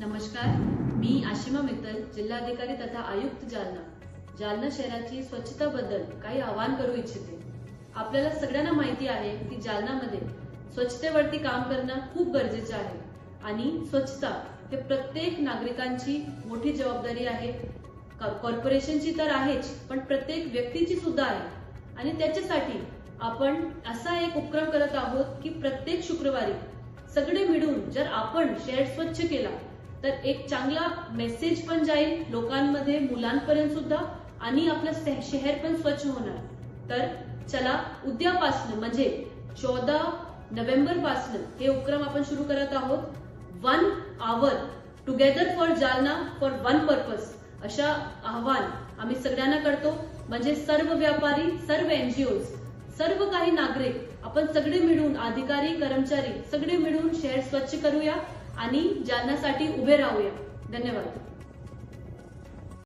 नमस्कार मी आशिमा मित्तल जिल्हाधिकारी तथा आयुक्त जालना. जालना शहराची स्वच्छताबद्दल काही आवाहन करू इच्छिते. आपल्याला सगळ्यांना माहिती आहे की जालनामध्ये स्वच्छतेवरती काम करणं खूप गरजेचं आहे आणि स्वच्छता हे प्रत्येक नागरिकांची मोठी जबाबदारी आहे. कॉर्पोरेशनची तर आहेच पण प्रत्येक व्यक्तीची सुद्धा आहे. आणि त्याच्यासाठी आपण असा एक उपक्रम करत आहोत की प्रत्येक शुक्रवारी सगळे मिळून जर आपण शहर स्वच्छ केला तर एक चांगला मेसेज पण जाईल लोकांमध्ये मुलांपर्यंत सुद्धा आणि आपलं शहर पण स्वच्छ होणार. तर चला उद्यापासनं म्हणजे चौदा नोव्हेंबर पासनं हे उपक्रम आपण सुरू करत आहोत. One hour together for Jalna for one purpose अशा आव्हान आम्ही सगळ्यांना करतो. म्हणजे सर्व व्यापारी सर्व एनजीओ सर्व काही नागरिक आपण सगळे मिळून अधिकारी कर्मचारी सगळे मिळून शहर स्वच्छ करूया. आणि जालनासाठी उभे राहूया. धन्यवाद.